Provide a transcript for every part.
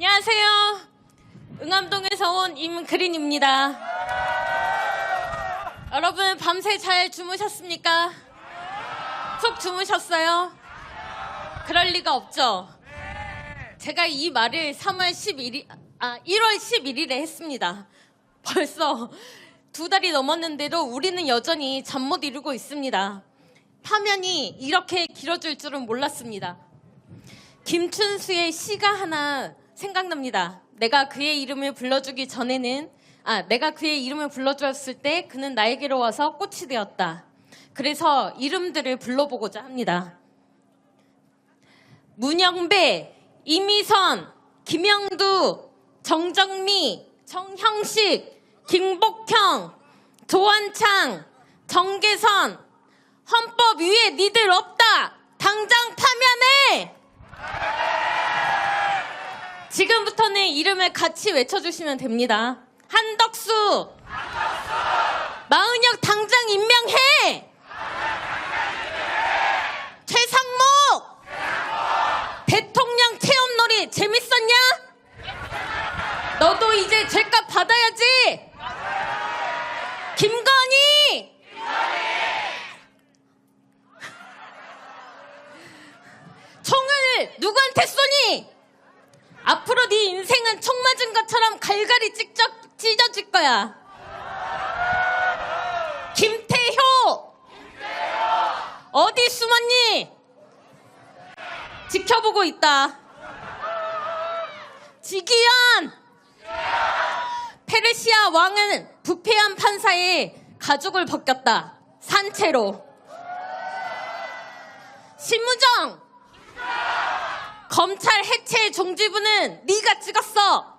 안녕하세요. 응암동에서 온 임그린입니다. 여러분 밤새 잘 주무셨습니까? 푹 주무셨어요? 그럴 리가 없죠. 제가 이 말을 3월 11일, 아, 1월 11일에 했습니다. 벌써 두 달이 넘었는데도 우리는 여전히 잠 못 이루고 있습니다. 파면이 이렇게 길어질 줄은 몰랐습니다. 김춘수의 시가 하나 생각납니다. 내가 그의 이름을 불러주기 전에는 아 내가 그의 이름을 불러주었을 때 그는 나에게로 와서 꽃이 되었다. 그래서 이름들을 불러보고자 합니다. 문영배, 이미선, 김영두, 정정미, 정형식, 김복형, 조한창, 정계선 헌법 위에 니들 없다. 당장 파면해. 지금부터는 이름을 같이 외쳐주시면 됩니다. 한덕수. 마은혁 당장 임명해. 최상목. 대통령 체험놀이 재밌었냐? 너도 이제 죄값 받아야지. 김건희. 총을 누구한테 쏘니? 앞으로 네 인생은 총 맞은 것처럼 갈갈이 찢져, 찢어질 거야. 김태효! 어디 숨었니? 지켜보고 있다. 지기현! 페르시아 왕은 부패한 판사의 가죽을 벗겼다. 산채로. 심우정! 검찰 해체 종지부는 네가 찍었어.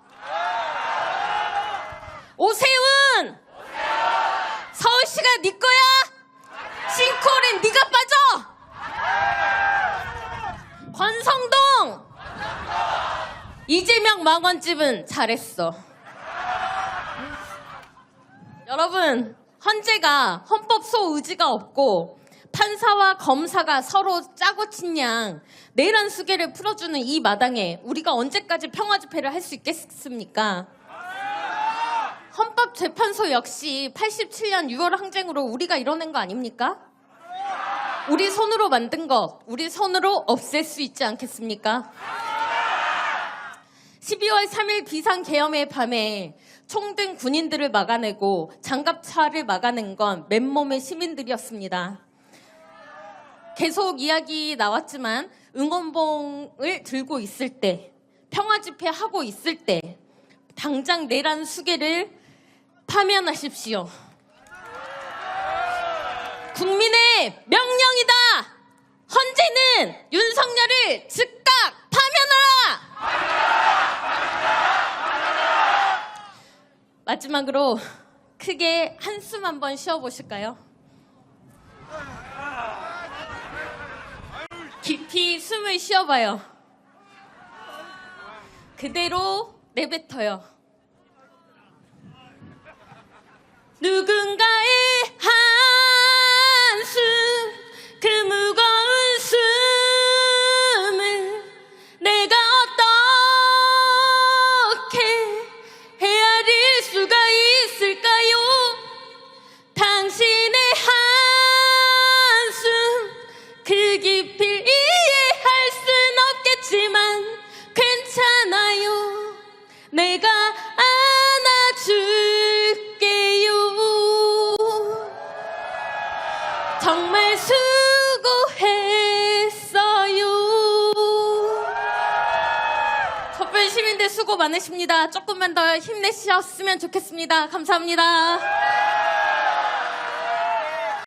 오세훈. 서울시가 네 거야? 싱크홀엔 네가 빠져. 권성동. 이재명 망원집은 잘했어. 여러분, 헌재가 헌법 소의지가 없고 판사와 검사가 서로 짜고 친 양 내란 수계를 풀어주는 이 마당에 우리가 언제까지 평화 집회를 할 수 있겠습니까? 헌법재판소 역시 87년 6월 항쟁으로 우리가 이뤄낸 거 아닙니까? 우리 손으로 만든 거 우리 손으로 없앨 수 있지 않겠습니까? 12월 3일 비상계엄의 밤에 총등 군인들을 막아내고 장갑차를 막아낸 건 맨몸의 시민들이었습니다. 계속 이야기 나왔지만 응원봉을 들고 있을 때, 평화 집회 하고 있을 때, 당장 내란 수계를 파면하십시오. 국민의 명령이다! 헌재는 윤석열을 즉각 파면하라! 마지막으로 크게 한숨 한번 쉬어보실까요? 깊이 숨을 쉬어봐요. 그대로 내뱉어요. 누군가 내가 안아줄게요. 정말 수고했어요. 촛불 시민들 수고 많으십니다. 조금만 더 힘내셨으면 좋겠습니다. 감사합니다.